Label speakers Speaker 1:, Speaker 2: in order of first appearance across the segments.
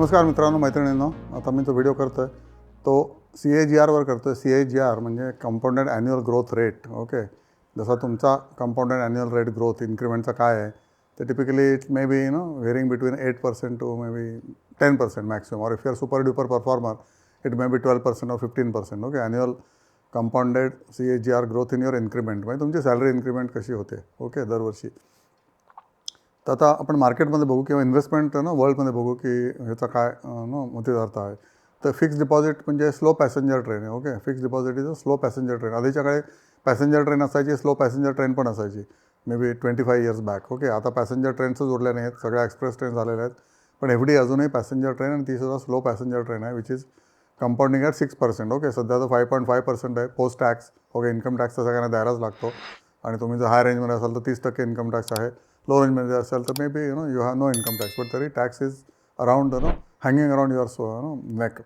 Speaker 1: नमस्कार मित्रांनो मैत्रिणींनो. आता मी तो व्हिडिओ करतो आहे तो सी ए जी आरवर करतो आहे सी ए जी आर म्हणजे compounded annual growth rate okay जसा तुमचा कंपाऊंडेड ॲन्युअल रेट ग्रोथ इन्क्रिमेंटचा काय आहे ते typically it may be you know varying between eight percent to may be ten percent maximum और if you are super duper performer it may be twelve percent और fifteen percent okay annual compounded C A G R growth in your increment म्हणजे तुमची salary increment कशी होते okay दरवर्षी? तर आता आपण मार्केटमध्ये बघू किंवा इन्व्हेस्टमेंट ना वर्ल्डमध्ये बघू की ह्याचा काय नो अर्थ आहे. तर फिक्स डिपॉझिट म्हणजे स्लो पॅसेंजर ट्रेन आहे okay fix deposit is a slow passenger train आधीच्या काळी पॅसेंजर ट्रेन असायची स्लो पॅसेंजर ट्रेन पण असायची. May be twenty five years back okay आता पॅसेंजर ट्रेन्सच उरल्या आहेत सगळ्या एक्सप्रेस ट्रेन झालेल्या आहेत. पण एफ डी अजूनही पॅसेंजर ट्रेन आणि ती सुद्धा स्लो पॅसेंजर ट्रेन आहे which is compounding at six percent okay सध्या तर फाय पॉईंट फाय पर्सेंट आहे post tax okay income tax तर सगळ्यांना द्यायलाच लागतो. आणि तुम्ही जर हाय रेंजमध्ये असाल तर तीस टक्के इन्कम टॅक्स आहे. लो रेंजमध्ये असेल तर may be you know you have no income tax but तरी tax is around no hanging around your so no neck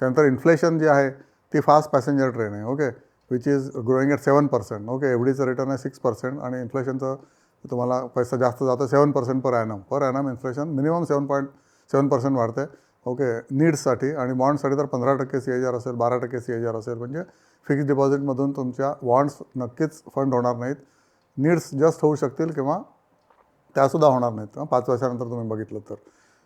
Speaker 1: त्यानंतर इन्फ्लेशन जी आहे ती फास्ट पॅसेंजर ट्रेन आहे okay which is growing at seven percent okay एवढीचं return आहे six percent आणि इन्फ्लेशनचं तुम्हाला पैसा जास्त जातो seven percent per annum per annum inflation minimum seven point seven percent वाढते ओके नीड्ससाठी आणि बॉन्डसाठी तर पंधरा टक्के सी एच आर असेल बारा टक्के सी एच आर असेल म्हणजे फिक्स डिपॉझिटमधून तुमच्या बॉन्ड्स नक्कीच फंड होणार नाहीत. नीड्स जस्ट होऊ शकतील किंवा त्यासुद्धा होणार नाहीत. पाच वर्षानंतर तुम्ही बघितलं तर.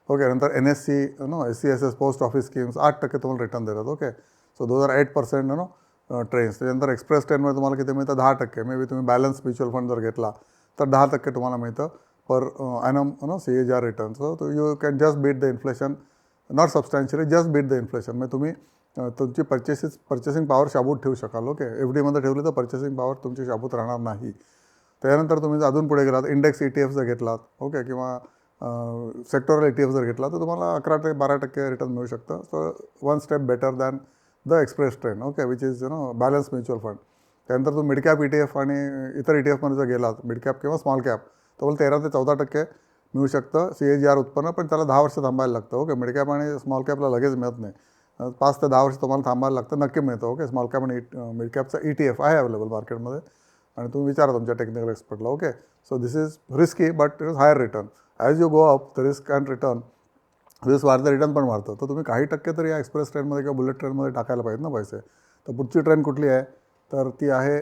Speaker 1: ओके नंतर N S C no S C S S post office schemes आठ टक्के तुम्हाला रिटर्न देतात. ओके सो दोन हजार एट पर्सेंट नो ट्रेन्स त्याच्यानंतर एक्सप्रेस ट्रेनमध्ये तुम्हाला किती मिळतं? दहा टक्के. मे बी तुम्ही बॅलन्स म्युच्युअल फंड जर घेतला तर दहा टक्के तुम्हाला मिळतं per annum no C H R return so you can just beat the inflation not substantially just beat the inflation म्हणजे तुम्ही तुमची परचेसिस पर्चेसिंग पॉवर शाबूत ठेवू शकाल. ओके एफ डीमध्ये ठेवली तर पर्चेसिंग पॉवर तुमची शाबूत राहणार नाही. त्यानंतर तुम्ही जर अजून पुढे गेलात इंडेक्स ई टी एफ जर घेतलात ओके किंवा सेक्टोरल ई टी एफ जर घेतला तर तुम्हाला अकरा ते बारा टक्के रिटर्न मिळू शकतं. So one step better than the express train okay which is you know balance mutual fund त्यानंतर तुम्ही mid cap E T F आणि इतर ई टी एफमध्ये जर गेलात मिड कॅप किंवा स्मॉल कॅप तर मला तेरा ते चौदा टक्के मिळू शकतं सी ए जी आर उत्पन्न पण त्याला दहा वर्ष थांबायला लागतं ओके मिड कॅप आणि स्मॉल कॅपला लगेच मिळत नाही. पाच ते दहा वर्ष तुम्हाला थांबायला लागतं नक्की मिळतं ओके स्मॉल कॅप आणि मिड कॅपचा ई टी एफ आहे अवेलेबल मार्केटमध्ये आणि तुम्ही विचारा तुमच्या technical एक्सपर्टला okay so this is risky but it is higher return as you go up the risk and return risk वाढतं रिटर्न पण वाढतं. तर तुम्ही काही टक्के तरी या एक्सप्रेस ट्रेनमध्ये किंवा बुलेट ट्रेनमध्ये टाकायला पाहिजे ना पैसे. तर पुढची ट्रेन कुठली आहे? तर ती आहे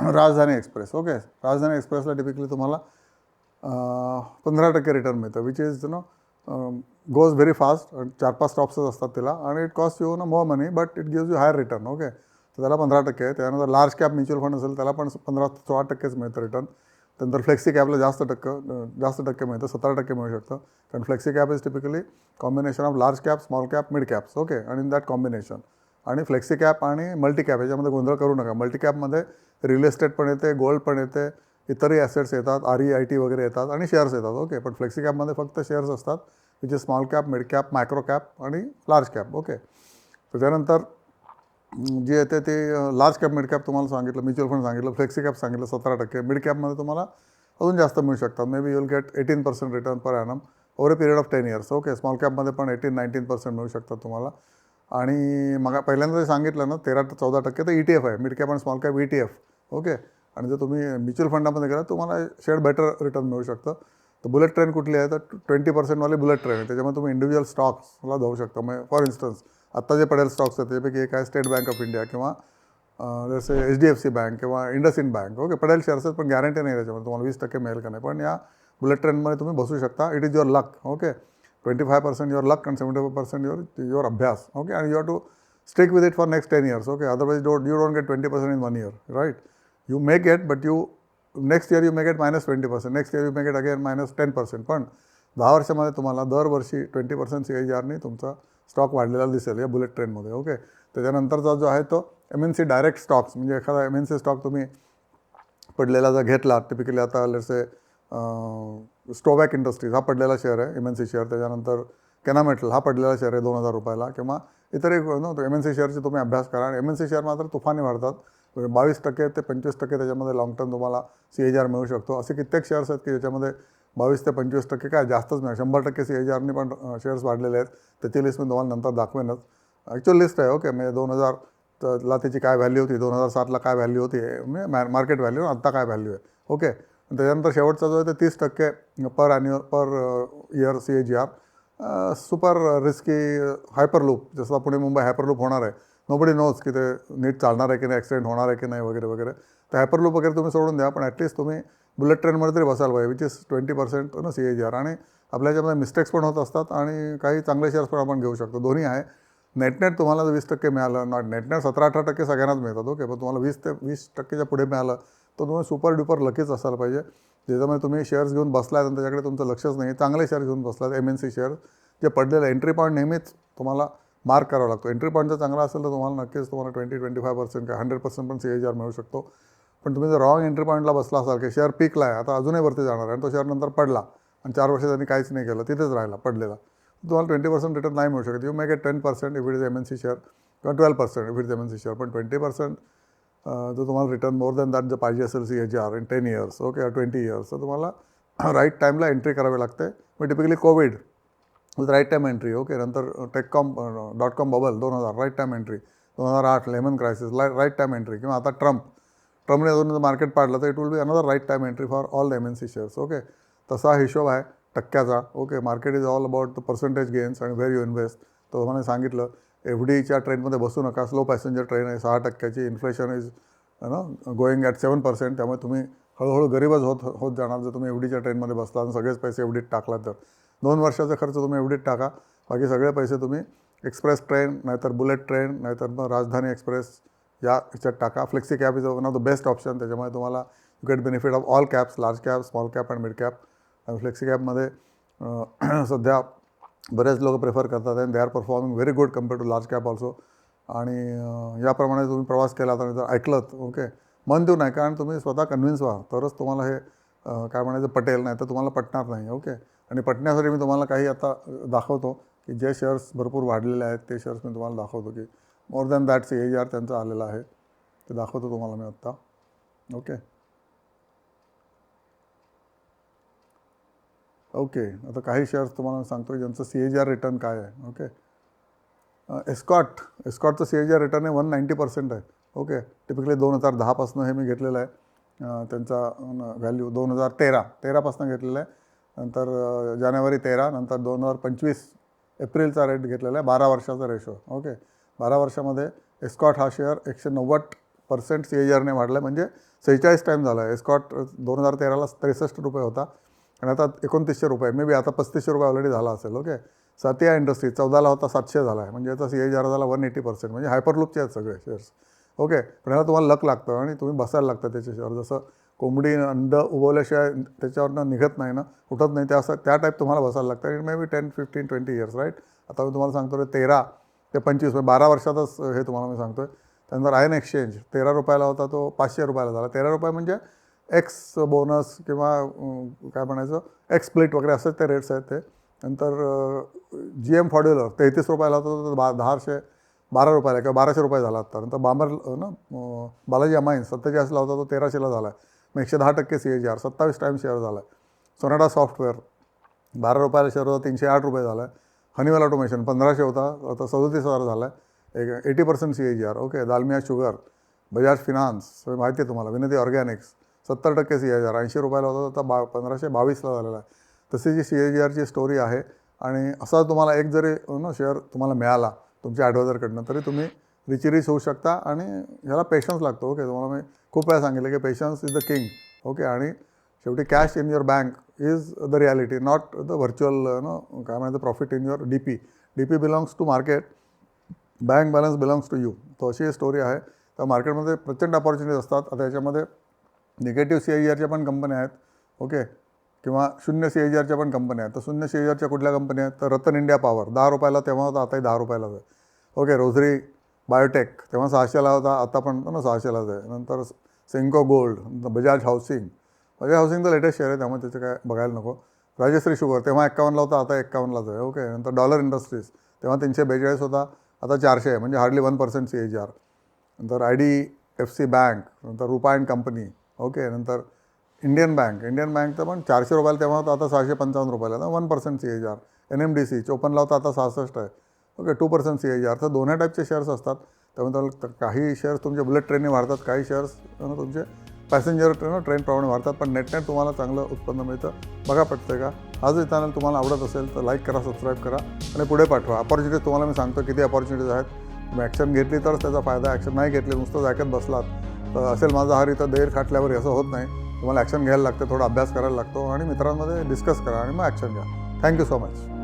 Speaker 1: राजधानी एक्सप्रेस ओके राजधानी एक्सप्रेसला टिपिकली तुम्हाला पंधरा टक्के रिटर्न मिळतं which is you know goes very fast चार पाच स्टॉप्सच असतात तिला. आणि it cost you know more money but it gives you higher return okay तर त्याला पंधरा टक्के आहे. त्यानंतर लार्ज कॅप म्युच्युअल फंड असेल त्याला पण पंधरा ते सोळा टक्केच मिळतं रिटर्न त्यानंतर फ्लेक्सी कॅपला जास्त टक्के जास्त टक्के मिळतं सतरा टक्के मिळू शकतं. कारण flexi cap is typically combination of large cap small cap mid caps okay आणि इन दॅट कॉम्बिनेशन आणि फ्लेक्सी कॅप आणि मल्टी कॅप याच्यामध्ये गोंधळ करू नका. मल्टी कॅपमध्ये रिअल एस्टेट पण येते गोल्ड पण येते इतरही ॲसेट्स येतात आर ई आय टी वगैरे येतात आणि शेअर्स येतात ओके पण फ्लेक्सी कॅपमध्ये फक्त शेअर्स असतात which is small cap mid cap micro cap आणि लार्ज कॅप ओके तर त्यानंतर जे येते ते लार्ज कॅप मिड कॅप तुम्हाला सांगितलं म्युच्युअल फंड सांगितलं फ्लेक्सी कॅप सांगितलं सतरा टक्के. मिड कॅपमध्ये तुम्हाला अजून जास्त मिळू शकतात. Maybe you'll get eighteen percent return per annum over a period of ten years okay small कॅपमध्ये पण एटीन नाईन्टीन पर्सेंट मिळू शकतात तुम्हाला. आणि मग पहिल्यांदा जे सांगितलं ना तेरा ते चौदा टक्के तर ई टी एफ आहे. मिड कॅप आणि small cap E T F okay आणि जर तुम्ही म्युच्युअल फंडामध्ये गेला तुम्हाला शेअर बेटर रिटर्न मिळू शकतं. तर बुलेट ट्रेन कुठली आहे? तर ट्वेंटी पर्सेंटवाली बुलेट ट्रेन आहे. त्याच्यामध्ये तुम्ही इंडिव्हिज्युअल स्टॉक्सला जाऊ शकता. मग फॉर इन्स्टन्स आत्ता जे पडेल स्टॉक्स आहेत त्यापैकी एक आहे स्टेट बँक ऑफ इंडिया किंवा जसे H D F C bank किंवा इंडसइंड बँक. ओके पडेल शेअर्स आहेत पण गॅरंटी नाही त्याच्यामध्ये. तुम्हाला वीस टक्के मिळेल का नाही. पण या बुलेट ट्रेनमध्ये तुम्ही बसू शकता. It is your luck okay twenty five percent your luck and seventy five percent your your अभ्यास. ओके आणि you have to stick with it for next ten years okay otherwise don't you don't get twenty percent in one year right you may get but you next year you may get minus twenty percent next year you may get again minus ten percent पण दहा वर्षामध्ये तुम्हाला दरवर्षी twenty percent C H आरने तुमचा stock वाढलेला दिसेल या बुलेट ट्रेनमध्ये ओके? त्याच्यानंतरचा जो आहे तो M N C direct stocks म्हणजे एखादा एम एन सी स्टॉक तुम्ही पडलेला जर घेतला टिपिकली आता लसे स्टोबॅक इंडस्ट्रीज हा पडलेला शेअर आहे एम एन सी शेअर त्याच्यानंतर केनामेटल हा पडलेला शेअर आहे दोन हजार रुपयाला किंवा इतरही नो एम एन सी शेअरचे तुम्ही अभ्यास करा आणि एम एन सी शेअर मात्र तुफानी वाढतात. म्हणजे बावीस टक्के ते पंचवीस टक्के त्याच्यामध्ये लाँग टर्म तुम्हाला सी एच आर मिळू शकतो. असे कित्येक शेअर्स आहेत की ज्याच्यामध्ये बावीस ते पंचवीस टक्के काय जास्तच मिळेल शंभर टक्के सी एच आरने पण शेअर्स वाढलेले आहेत. त्याची लिस्ट मी तुम्हाला नंतर दाखवेनच. ॲक्च्युअल लिस्ट आहे ओके म्हणजे दोन हजार ला त्याची काय व्हॅल्यू होती? दोन हजार सातला काय व्हॅल्यू होती? म्हणजे मॅ मार्केट व्हॅल्यू आत्ता काय व्हॅल्यू आहे? ओके त्याच्यानंतर शेवटचा जो आहे ते तीस टक्के per annual per year C A G R super risky hyperloop जसं पुणे मुंबई हायपरलूप होणार आहे. नोबडी नोज की ते नीट चालणार आहे की नाही ॲक्सिडेंट होणार आहे की नाही वगैरे वगैरे. तर हायपरलूप वगैरे तुम्ही सोडून द्या पण ॲटलिस्ट तुम्ही बुलेट ट्रेनमध्ये तरी बसायला पाहिजे विच इज ट्वेंटी पर्सेंट ना सी ए जी आर आणि आपल्या याच्यामध्ये मिस्टेक्स पण होत असतात आणि काही चांगले शेअर्स पण आपण घेऊ शकतो. दोन्ही आहे. नेटनेट तुम्हाला जर वीस टक्के मिळालं नॉट नेटनेट सतरा अठरा टक्के सगळ्यांनाच मिळतात ओके पण तुम्हाला वीस ते वीस टक्केच्या पुढे मिळालं तर तुम्ही सुपर ड्युपर लकीच असायला पाहिजे. ज्याच्यामध्ये तुम्ही शेअर्स घेऊन बसलाय आणि त्याच्याकडे तुमचं लक्षच नाही चांगले शेअर घेऊन बसलात एम एन सी शेअर जे पडलेलं एंट्री पॉईंट नेहमीच तुम्हाला मार्क करावा लागतो. एंट्री पॉईंट जर चांगला असेल तर तुम्हाला नक्कीच तुम्हाला ट्वेंटी ट्वेंटी फाय पर्सेंट काय हंड्रेड पर्सेंट पण सी एच आर मिळू शकतो. पण तुम्ही जर रॉंग एंट्री पॉईंटला बसला असाल की शेअर पिकला आहे आता अजूनही वरती जाणार आहे आणि तो शेअर नंतर पडला आणि चार वर्ष त्यांनी काहीच नाही केलं तिथेच राहिला पडलेला. तुम्हाला ट्वेंटी पर्सेंट रिटर्न नाही मिळू शकत. You may get ten percent if it is M N C share किंवा twelve percent if it is M N C share पण ट्वेंटी पर्सेंट जर तुम्हाला रिटर्न मोर दॅन दॅट जर पाहिजे असेल C H R in ten years okay twenty years तर तुम्हाला right टाईमला एंट्री करावी लागते. मग typically covid with right time entry okay नंतर टेककॉम डॉट कॉम बबल दोन हजार राईट टाईम एंट्री दोन हजार आठ Lehman crisis right time entry किंवा आता ट्रम्प ट्रम्पने अजून मार्केट पाडलं तर it will be another right time entry for all M N C shares okay तसा हिशोब आहे टक्क्याचा okay market is all about the percentage gains आणि व्हेर यू इन्व्हेस्ट तर तुम्हाला सांगितलं एफ डीच्या ट्रेनमध्ये बसू नका स्लो पॅसेंजर ट्रेन आहे सहा टक्क्याची इन्फ्लेशन इज ना गोईंग ॲट सेवन पर्सेंट त्यामुळे तुम्ही हळूहळू गरीबच होत होत जाणार जर तुम्ही एफ डीच्या ट्रेनमध्ये बसला आणि सगळेच पैसे एफ डीत टाकलात तर. दोन वर्षाचा खर्च तुम्ही एफ डीत टाका बाकी सगळे पैसे तुम्ही एक्सप्रेस ट्रेन नाहीतर बुलेट ट्रेन नाहीतर मग राजधानी एक्सप्रेस या ह्याच्यात टाका. Flexi cap is one of the best option त्याच्यामुळे तुम्हाला you get benefit of all caps large cap small cap and mid cap आणि फ्लेक्सी कॅपमध्ये सध्या बरेच लोक प्रेफर करतात and they are performing very good compare to large cap also आणि याप्रमाणे तुम्ही प्रवास केला आणि जर ऐकलत ओके मन देऊ नाही कारण तुम्ही स्वतः कन्व्हिन्स व्हा. तरच तुम्हाला हे काय म्हणायचं पटेल. नाही तर तुम्हाला पटणार नाही ओके आणि पटण्यासाठी मी तुम्हाला काही आता दाखवतो की जे शेअर्स भरपूर वाढलेले आहेत ते शेअर्स मी तुम्हाला दाखवतो की more than that C A R त्यांचं आलेला आहे. ते दाखवतो तुम्हाला मी आत्ता. ओके ओके आता काही शेअर्स तुम्हाला सांगतो ज्यांचं C A G R return काय आहे. ओके एस्कॉट एस्कॉटचं सी एच आर रिटर्न आहे वन नाईंटी पर्सेंट आहे. ओके टिपिकली दोन हजार दहापासून हे मी घेतलेलं आहे. त्यांचा व्हॅल्यू दोन हजार तेरा. तेरापासून घेतलेलं आहे. नंतर जानेवारी तेरा. नंतर दोन हजार पंचवीस एप्रिलचा रेट घेतलेला आहे. बारा वर्षाचा रेशो ओके बारा वर्षामध्ये एस्कॉट हा शेअर एकशे नव्वद पर्सेंट सी ए आरने वाढला आहे म्हणजे सेहेचाळीस टाईम झाला आहे एस्कॉट दोन हजार तेराला त्रेसष्ट रुपये होता. आणि आता एकोणतीसशे रुपये. मे बी आता पस्तीसशे रुपये ऑलरेडी झाला असेल. ओके सातिया इंडस्ट्री चौदाला होता सातशे झाला आहे म्हणजे याचा सी ए आर झाला वन एटी पर्सेंट म्हणजे हायपरलूपचे आहेत सगळे शेअर्स ओके पण ह्याला तुम्हाला लक लागतं आणि तुम्ही बसायला लागतं त्याचे शेअर जसं कोंबडी अंड उगवल्याशिवाय त्याच्यावरनं निघत नाही ना उठत नाही त्या असं त्या टाईप तुम्हाला बसायला लागतं. आणि maybe ten fifteen twenty years right आता मी तुम्हाला सांगतो रे तेरा ते पंचवीस बारा वर्षातच हे तुम्हाला मी सांगतो आहे त्यानंतर आयन एक्सचेंज तेरा रुपयाला होता तो पाचशे रुपयाला झाला. तेरा रुपये म्हणजे एक्स बोनस किंवा काय म्हणायचं एक्स प्लेट वगैरे असंच ते रेट्स आहेत ते. नंतर जी एम फॉड्युलर तेहतीस रुपयाला होता तो बा दहाशे बारा रुपयाला किंवा बाराशे रुपये झाला आता. नंतर बांबर ना बालाजी अमाईन्स सत्तेचाळीसला होता तो तेराशेला झाला. आहे मग एकशे दहा टक्के सी ए जी आर सत्तावीस टाईम शेअर झाला. आहे सोनाडा सॉफ्टवेअर बारा रुपयाला शेअर होता तीनशे आठ रुपये झाला. आहे हनीवेल ऑटोमेशन पंधराशे होता आता सदतीस हजार झाला आहे एक eighty percent C A G R okay Dalmia sugar Bajaj finance माहिती आहे तुम्हाला विनती ऑर्गॅनिक्स सत्तर टक्के सी ए जी आर ऐंशी रुपयाला होता आता बा पंधराशे बावीसला झालेला आहे. तशी जी C A G Archi story आहे आणि असा तुम्हाला एक जरी नो शेअर तुम्हाला मिळाला तुमच्या ॲडवायझरकडनं तरी तुम्ही रिचिरीच होऊ शकता आणि ह्याला पेशन्स लागतो. ओके तुम्हाला मी खूप वेळा सांगितलं की patience is the king okay आणि शेवटी cash in your bank is the reality not the virtual no काय म्हणायचं profit in your D P D P belongs to market bank balance belongs to you तो अशी story आहे. तर मार्केटमध्ये प्रचंड अपॉर्च्युनिटीज असतात. आता याच्यामध्ये निगेटिव्ह सी आय जी आरच्या पण कंपन्या आहेत. ओके किंवा शून्य सी आय जी आरच्या पण कंपन्या आहेत. तर शून्य सी आय जी आरच्या कुठल्या कंपन्या आहेत? तर रतन इंडिया पॉवर दहा रुपयाला तेव्हा होता आताही दहा रुपयालाच आहे. ओके रोझरी बायोटेक तेव्हा सहाशेला होता आता पण ना सहाशेलाच आहे. नंतर सेंको गोल्ड नंतर बजाज हाऊसिंग बजाज हाऊसिंग तर लेटेस्ट शेअर आहे त्यामुळे त्याचं काय बघायला नको. राजश्री शुगर तेव्हा एक्कावन्नला होता आता एक्कावन्नलाच आहे. ओके नंतर डॉलर इंडस्ट्रीज तेव्हा तीनशे बेचाळीस होता आता चारशे आहे म्हणजे hardly one percent C H R नंतर I D F C bank नंतर रुपा अँड कंपनी ओके नंतर इंडियन बँक इंडियन बँक तर पण चारशे रुपयाला तेव्हा होता आता सहाशे पंचावन्न रुपयाला तर one percent C H R N M D C चोपन्नला होता आता सहासष्ट आहे. Okay two percent C H R तर दोन्ही टाईपचे शेअर्स असतात. त्यामुळे काही शेअर्स तुमचे बुलेट ट्रेनने वाढतात काही शेअर्स तुमचे पॅसेंजर ट्रेन ट्रेनप्रमाणे वाढतात पण नेट नेट तुम्हाला चांगलं उत्पन्न मिळतं. बघा पटतंय का आजही चॅनल तुम्हाला आवडत असेल तर लाईक करा सबस्क्राईब करा आणि पुढे पाठवा. अपॉर्च्युनिटीज तुम्हाला मी सांगतो किती अपॉर्च्युनिटीज आहेत. तुम्ही ॲक्शन घेतली तरच त्याचा फायदा ॲक्शन नाही घेतली नुसतंच ऐकत बसलात. तर असेल माझा हरी इथं देर खाटल्यावर असं होत नाही. तुम्हाला ॲक्शन घ्यायला लागतं थोडा अभ्यास करायला लागतो आणि मित्रांमध्ये डिस्कस करा आणि मग ॲक्शन घ्या. Thank you so much